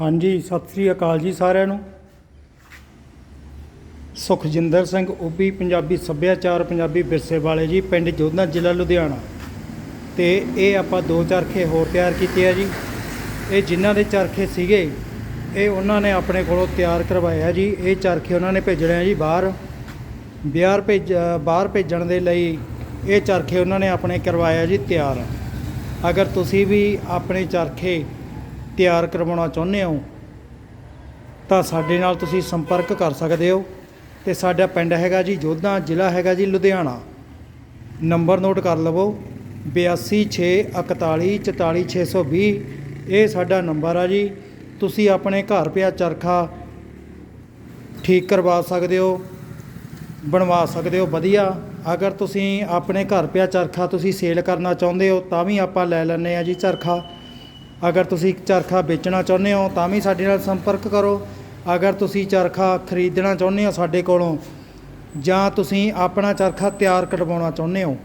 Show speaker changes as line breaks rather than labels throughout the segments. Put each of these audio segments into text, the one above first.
ਹਾਂਜੀ, ਸਤਿ ਸ੍ਰੀ ਅਕਾਲ ਜੀ ਸਾਰਿਆਂ ਨੂੰ। ਸੁਖਜਿੰਦਰ ਸਿੰਘ ਓਬੀ ਪੰਜਾਬੀ ਸੱਭਿਆਚਾਰ, ਪੰਜਾਬੀ ਵਿਰਸੇ ਵਾਲੇ ਜੀ, ਪਿੰਡ ਜੋਧਾ ਜ਼ਿਲ੍ਹਾ ਲੁਧਿਆਣਾ। ਤੇ ਇਹ ਆਪਾਂ ਦੋ ਚਰਖੇ ਹੋਰ ਤਿਆਰ ਕੀਤੇ ਆ ਜੀ। ਇਹ ਜਿਨ੍ਹਾਂ ਦੇ ਚਰਖੇ ਸੀਗੇ, ਇਹ ਉਹਨਾਂ ਨੇ ਆਪਣੇ ਕੋਲੋਂ ਤਿਆਰ ਕਰਵਾਇਆ ਜੀ। ਇਹ ਚਰਖੇ ਉਹਨਾਂ ਨੇ ਭੇਜਣੇ ਆ ਜੀ ਬਾਹਰ। ਬਿਹਾਰ ਭੇਜ, ਬਾਹਰ ਭੇਜਣ ਦੇ ਲਈ ਇਹ ਚਰਖੇ ਉਹਨਾਂ ਨੇ ਆਪਣੇ ਕਰਵਾਇਆ ਜੀ ਤਿਆਰ। ਅਗਰ ਤੁਸੀਂ ਵੀ ਆਪਣੇ ਚਰਖੇ ਤਿਆਰ ਕਰਵਾਉਣਾ ਚਾਹੁੰਦੇ ਹੋ, ਤਾਂ ਸਾਡੇ ਨਾਲ ਤੁਸੀਂ ਸੰਪਰਕ ਕਰ ਸਕਦੇ ਹੋ ਤੇ ਸਾਡਾ ਪਿੰਡ ਹੈਗਾ ਜੀ ਜੋਧਾ, ਜ਼ਿਲ੍ਹਾ ਹੈਗਾ ਜੀ ਲੁਧਿਆਣਾ। ਨੰਬਰ ਨੋਟ ਕਰ ਲਵੋ 8264144620 ਇਹ ਸਾਡਾ ਨੰਬਰ ਆ ਜੀ, ਤੁਸੀਂ ਆਪਣੇ ਘਰ ਪਿਆ ਚਰਖਾ ਠੀਕ ਕਰਵਾ ਸਕਦੇ ਹੋ, ਬਣਵਾ ਸਕਦੇ ਹੋ, ਵਧੀਆ। ਅਗਰ ਤੁਸੀਂ ਆਪਣੇ ਘਰ ਪਿਆ ਚਰਖਾ ਤੁਸੀਂ ਸੇਲ ਕਰਨਾ ਚਾਹੁੰਦੇ ਹੋ, ਤਾਂ ਵੀ ਆਪਾਂ ਲੈ ਲੈਂਦੇ ਆ ਜੀ ਚਰਖਾ। ਅਗਰ ਤੁਸੀਂ ਚਰਖਾ ਵੇਚਣਾ ਚਾਹੁੰਦੇ ਹੋ, ਤਾਂ ਵੀ ਸਾਡੇ ਨਾਲ ਸੰਪਰਕ ਕਰੋ। ਅਗਰ ਤੁਸੀਂ ਚਰਖਾ ਖਰੀਦਣਾ ਚਾਹੁੰਦੇ ਹੋ ਸਾਡੇ ਕੋਲੋਂ, ਜਾਂ ਤੁਸੀਂ ਆਪਣਾ ਚਰਖਾ ਤਿਆਰ ਕਰਵਾਉਣਾ ਚਾਹੁੰਦੇ ਹੋ,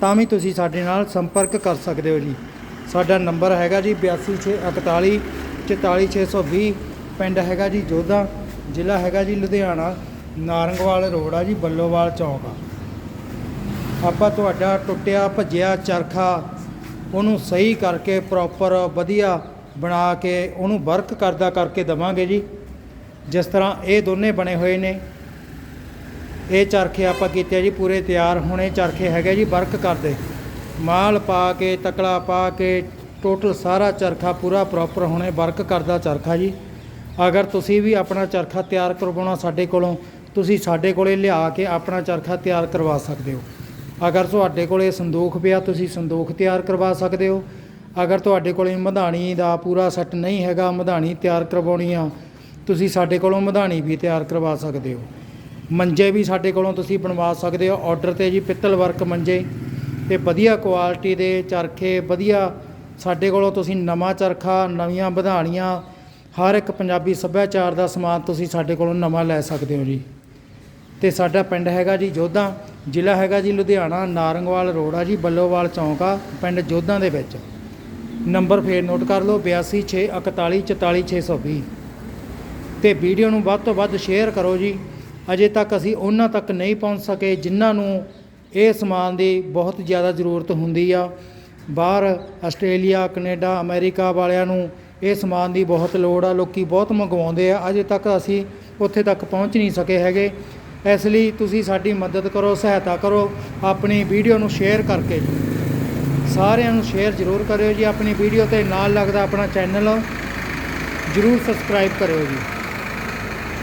ਤਾਂ ਵੀ ਤੁਸੀਂ ਸਾਡੇ ਨਾਲ ਸੰਪਰਕ ਕਰ ਸਕਦੇ ਹੋ ਜੀ। ਸਾਡਾ ਨੰਬਰ ਹੈਗਾ ਜੀ 8261 44620 ਪਿੰਡ ਹੈਗਾ ਜੀ ਜੋਧਾ, ਜ਼ਿਲ੍ਹਾ ਹੈਗਾ ਜੀ ਲੁਧਿਆਣਾ, ਨਾਰੰਗਵਾਲ ਰੋਡ ਆ ਜੀ ਬੱਲੋਵਾਲ ਚੌਂਕ। ਆ ਆਪਾਂ ਤੁਹਾਡਾ ਟੁੱਟਿਆ ਭੱਜਿਆ ਚਰਖਾ ਉਹਨੂੰ ਸਹੀ ਕਰਕੇ ਪ੍ਰੋਪਰ ਵਧੀਆ ਬਣਾ ਕੇ ਉਹਨੂੰ ਵਰਕ ਕਰਦਾ ਕਰਕੇ ਦਵਾਂਗੇ ਜੀ। ਜਿਸ ਤਰ੍ਹਾਂ ਇਹ ਦੋਨੇ ਬਣੇ ਹੋਏ ਨੇ। ਇਹ ਚਰਖੇ ਆਪਾਂ ਕੀਤੇ ਜੀ, ਪੂਰੇ ਤਿਆਰ ਹੋਣੇ ਚਰਖੇ ਹੈਗੇ ਜੀ ਵਰਕ ਕਰਦੇ। ਮਾਲ ਪਾ ਕੇ ਤਕਲਾ ਪਾ ਕੇ ਟੋਟਲ ਸਾਰਾ ਚਰਖਾ ਪੂਰਾ ਪ੍ਰੋਪਰ ਹੋਣੇ, ਵਰਕ ਕਰਦਾ ਚਰਖਾ ਜੀ। ਅਗਰ ਤੁਸੀਂ ਵੀ ਆਪਣਾ ਚਰਖਾ ਤਿਆਰ ਕਰਵਾਉਣਾ ਸਾਡੇ ਕੋਲੋਂ, ਤੁਸੀਂ ਸਾਡੇ ਕੋਲੇ ਲਿਆ ਕੇ ਆਪਣਾ ਚਰਖਾ ਤਿਆਰ ਕਰਵਾ ਸਕਦੇ ਹੋ। ਅਗਰ ਤੁਹਾਡੇ ਕੋਲੇ ਸੰਦੋਖ ਪਿਆ, ਤੁਸੀਂ ਸੰਦੋਖ ਤਿਆਰ ਕਰਵਾ ਸਕਦੇ ਹੋ। ਅਗਰ ਤੁਹਾਡੇ ਕੋਲੇ ਮਧਾਣੀ ਦਾ ਪੂਰਾ ਸੈੱਟ ਨਹੀਂ ਹੈਗਾ, ਮਧਾਣੀ ਤਿਆਰ ਕਰਵਾਉਣੀ ਆ, ਤੁਸੀਂ ਸਾਡੇ ਕੋਲੋਂ ਮਧਾਣੀ ਵੀ ਤਿਆਰ ਕਰਵਾ ਸਕਦੇ ਹੋ। ਮੰਜੇ ਵੀ ਸਾਡੇ ਕੋਲੋਂ ਤੁਸੀਂ ਬਣਵਾ ਸਕਦੇ ਹੋ। ਆਰਡਰ ਤੇ ਜੀ ਪਿੱਤਲ ਵਰਕ ਮੰਜੇ ਤੇ ਵਧੀਆ ਕੁਆਲਿਟੀ ਦੇ ਚਰਖੇ, ਵਧੀਆ ਸਾਡੇ ਕੋਲੋਂ ਤੁਸੀਂ ਨਵਾਂ ਚਰਖਾ, ਨਵੀਆਂ ਵਧਾਣੀਆਂ, ਹਰ ਇੱਕ ਪੰਜਾਬੀ ਸੱਭਿਆਚਾਰ ਦਾ ਸਮਾਨ ਤੁਸੀਂ ਸਾਡੇ ਕੋਲੋਂ ਨਵਾਂ ਲੈ ਸਕਦੇ ਹੋ ਜੀ। ਤੇ ਸਾਡਾ ਪਿੰਡ ਹੈਗਾ ਜੀ ਜੋਧਾ। ਜ਼ਿਲ੍ਹਾ ਹੈਗਾ ਜੀ ਲੁਧਿਆਣਾ, ਨਾਰੰਗਵਾਲ ਰੋਡ ਆ ਜੀ, ਬੱਲੋਵਾਲ ਚੌਂਕ ਆ, ਪਿੰਡ ਜੋਧਾਂ ਦੇ ਵਿੱਚ। ਨੰਬਰ ਫੇਰ ਨੋਟ ਕਰ ਲਓ 8264144620 ਤੇ ਵੀਡੀਓ ਨੂੰ ਵੱਧ ਤੋਂ ਵੱਧ ਸ਼ੇਅਰ ਕਰੋ ਜੀ। ਅਜੇ ਤੱਕ ਅਸੀਂ ਉਹਨਾਂ ਤੱਕ ਨਹੀਂ ਪਹੁੰਚ ਸਕੇ ਜਿਨ੍ਹਾਂ ਨੂੰ ਇਹ ਸਮਾਨ ਦੀ ਬਹੁਤ ਜ਼ਿਆਦਾ ਜ਼ਰੂਰਤ ਹੁੰਦੀ ਆ। ਬਾਹਰ ਆਸਟ੍ਰੇਲੀਆ, ਕੈਨੇਡਾ, ਅਮਰੀਕਾ ਵਾਲਿਆਂ ਨੂੰ ਇਹ ਸਮਾਨ ਦੀ ਬਹੁਤ ਲੋੜ ਆ। ਲੋਕੀ ਬਹੁਤ ਮੰਗਵਾਉਂਦੇ ਆ। ਅਜੇ ਤੱਕ ਅਸੀਂ ਉੱਥੇ ਤੱਕ ਪਹੁੰਚ ਨਹੀਂ ਸਕੇ ਹੈਗੇ। ਇਸ ਲਈ ਤੁਸੀਂ ਸਾਡੀ ਮਦਦ ਕਰੋ, ਸਹਾਇਤਾ ਕਰੋ, ਆਪਣੀ ਵੀਡੀਓ ਨੂੰ ਸ਼ੇਅਰ ਕਰਕੇ। ਸਾਰਿਆਂ ਨੂੰ ਸ਼ੇਅਰ ਜ਼ਰੂਰ ਕਰਿਓ ਜੀ, ਆਪਣੀ ਵੀਡੀਓ ਤੇ ਨਾਲ ਲੱਗਦਾ ਆਪਣਾ ਚੈਨਲ ਜਰੂਰ ਸਬਸਕ੍ਰਾਈਬ ਕਰਿਓ ਜੀ।